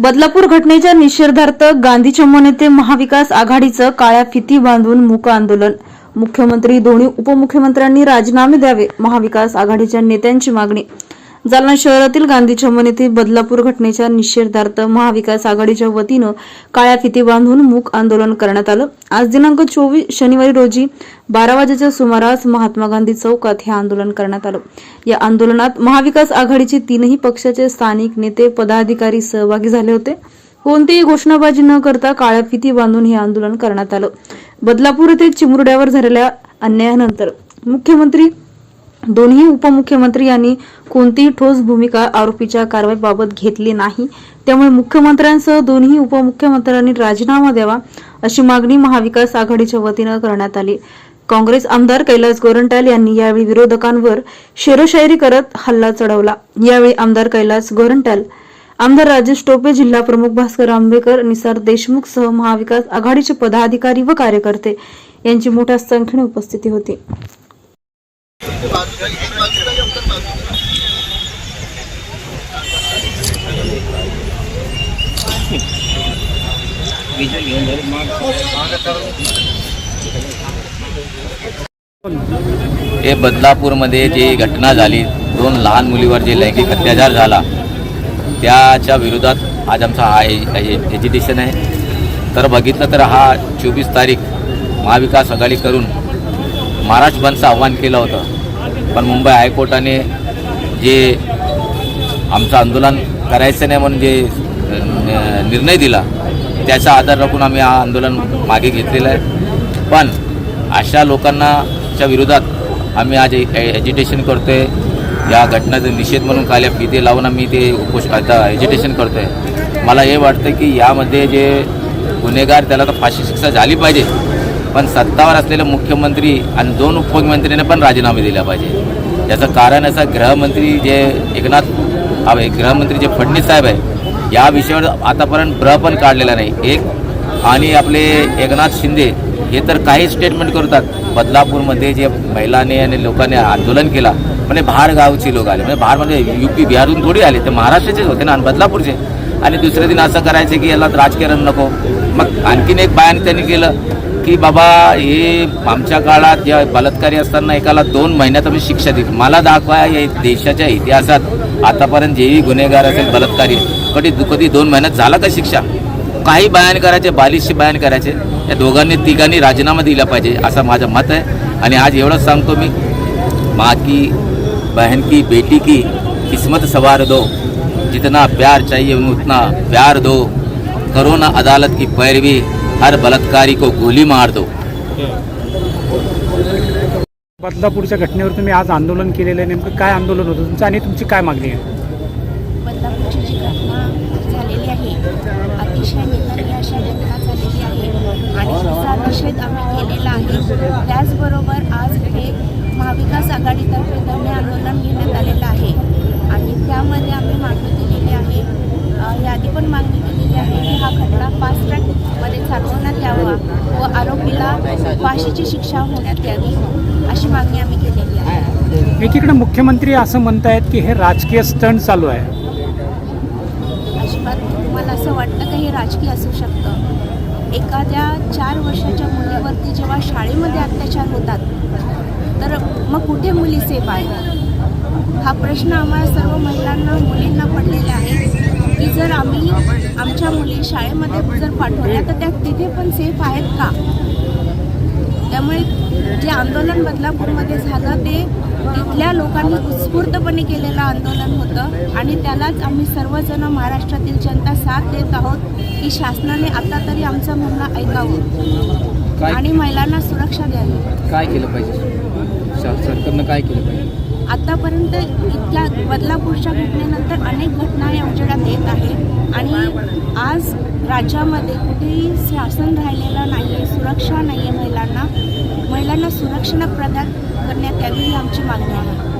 बदलापूर घटनेच्या निषेधार्थ गांधी चमन येथे महाविकास आघाडीचं काळ्या फिती बांधून मूक आंदोलन. मुख्यमंत्री दोन्ही उपमुख्यमंत्र्यांनी राजीनामे द्यावे महाविकास आघाडीच्या नेत्यांची मागणी. जालना शहरातील गांधी चमन येथे बदलापूर घटनेच्या निषेधार्थ महाविकास आघाडीच्या वतीनं काळ्या फिती बांधून मूक आंदोलन करण्यात आलं. आज दिनांक चोवीस शनिवारी रोजी बारा वाजेच्या सुमारास महात्मा गांधी चौकात हे आंदोलन करण्यात आलं. या आंदोलनात महाविकास आघाडीचे तीनही पक्षाचे स्थानिक नेते पदाधिकारी सहभागी झाले होते. कोणतीही घोषणाबाजी न करता काळ्या फिती बांधून हे आंदोलन करण्यात आलं. बदलापूर येथे चिमुरड्यावर झालेल्या अन्यायानंतर मुख्यमंत्री दोन्ही उपमुख्यमंत्री यांनी कोणतीही ठोस भूमिका आरोपीच्या कारवाईबाबत घेतली नाही. त्यामुळे मुख्यमंत्र्यांसह दोन्ही उपमुख्यमंत्र्यांनी राजीनामा द्यावा अशी मागणी महाविकास आघाडीच्या वतीनं करण्यात आली. काँग्रेस आमदार कैलास गोरंट्याल यांनी यावेळी विरोधकांवर शेरोशायरी करत हल्ला चढवला. यावेळी आमदार कैलास गोरंट्याल आमदार राजेश टोपे जिल्हा प्रमुख भास्कर आंबेकर निसार देशमुख सह महाविकास आघाडीचे पदाधिकारी व कार्यकर्ते यांची मोठ्या संख्येने उपस्थिती होती. हे बदलापूरमध्ये जी घटना झाली दोन लहान मुलीवर जे लैंगिक अत्याचार झाला त्याच्या विरोधात आज आमचा हा एज्युटेशन आहे. तर बघितलं तर हा चोवीस तारीख महाविकास आघाडी करून महाराष्ट्र बंदचं आव्हान केलं होतं. पण मुंबई हायकोर्टाने जे आमचं आंदोलन करायचं नाही म्हणून जे निर्णय दिला त्याचा आधार राखून आम्ही हा आंदोलन मागे घेतलेलं आहे. पण अशा लोकांनाच्या विरोधात आम्ही आज एज्युटेशन आहे या घटनेचा निषेध म्हणून काल्या फिते लावून आम्ही ते उपोष आता एज्युटेशन आहे मला हे वाटतं की यामध्ये जे गुन्हेगार त्याला तर फाशी शिक्षा झाली पाहिजे. पण सत्तावर असलेले मुख्यमंत्री आणि दोन उपमुख्यमंत्र्यांनी पण राजीनामे दिला पाहिजे. याचं कारण असं गृहमंत्री जे एकनाथ आहे गृहमंत्री जे फडणवीस साहेब आहे या विषयावर आतापर्यंत ब्र पण काढलेला नाही. एक आणि आपले एकनाथ शिंदे हे तर काही स्टेटमेंट करतात. बदलापूरमध्ये जे महिलांनी आणि लोकांनी आंदोलन केला म्हणजे बाहेर गावचे लोक आले म्हणजे बाहेरमध्ये युपी बिहारहून थोडी आले ते महाराष्ट्राचेच होते ना आणि बदलापूरचे. आणि दुसऱ्या दिन असं करायचं की याला राजकारण नको. मग आणखीन एक बायान त्यांनी केलं की बाबा हे आमच्या काळात ज्या बलात्कारी असताना एकाला दोन महिन्यात आम्ही शिक्षा दिली. मला दाखवा या देशाच्या इतिहासात आतापर्यंत जेही गुन्हेगार असेल बलात्कारी कधी कधी दोन महिन्यात झाला का शिक्षा? काही बयान करायचे बालिशचे बयान करायचे. या दोघांनी तिघांनी राजीनामा दिला पाहिजे असं माझं मत आहे. आणि आज एवढंच सांगतो मी माँ की बहन की बेटी की किस्मत सवार दो. जितना प्यार चाहिए उतना प्यार दो. करो ना अदालत की पैरवी हर बलात्कारी को गोली मार दो। बदलापूरच्या घटनेवर तुम्ही आज आंदोलन केलेलं आहे नेमकं काय आंदोलन होतं? तुमचं आणि तुमची काय मागणी आहे? बदलापूरची जी घटना झालेली आहे अतिशय निंदनीय अशा घटना झालेली आहे. आणि तिचा निषेध आम्ही केलेला आहे. त्याचबरोबर आज हे महाविकास आघाडीतर्फे धरणे आंदोलन घेण्यात आलेलं आहे आणि त्यामध्ये आम्ही मागणी केलेली आहे अ, यादी पण मागणी केलेली आहे की हा खटला फास्ट ट्रॅकमध्ये चालवण्यात यावा व आरोपीला फाशीची शिक्षा होण्यात यावी अशी मागणी आम्ही केलेली आहे. एकीकडे मुख्यमंत्री असं म्हणतायत की हे राजकीय स्टंट चालू आहे. अजिबात तुम्हाला असं वाटतं का हे राजकीय असू शकतं. एखाद्या चार वर्षाच्या मुलीवरती जेव्हा शाळेमध्ये अत्याचार होतात तर मग कुठे मुली सेफ आहेत? हा प्रश्न आम्हाला सर्व महिलांना मुलींना पडलेला आहे की जर आम्ही आमच्या मुली शाळेमध्ये जर पाठवल्या तर त्या तिथे पण सेफ आहेत का? त्यामुळे जे आंदोलन बदलापूरमध्ये झालं ते तिथल्या लोकांनी उत्स्फूर्तपणे केलेलं आंदोलन होतं आणि त्यालाच आम्ही सर्वजण महाराष्ट्रातील जनता साथ देत आहोत की शासनाने आता तरी आमचं म्हणणं ऐकावं आणि महिलांना सुरक्षा द्यावी. काय केलं पाहिजे? सरकारनं काय केलं पाहिजे? आतापर्यंत इतक्या बदलापूरच्या घटनेनंतर अनेक घटना या उजेडात येत आहे आणि आज राज्यामध्ये कुठेही शासन राहिलेलं नाही आहे सुरक्षा नाही आहे महिलांना महिलांना सुरक्षा प्रदान करण्यात यावी ही आमची मागणी आहे.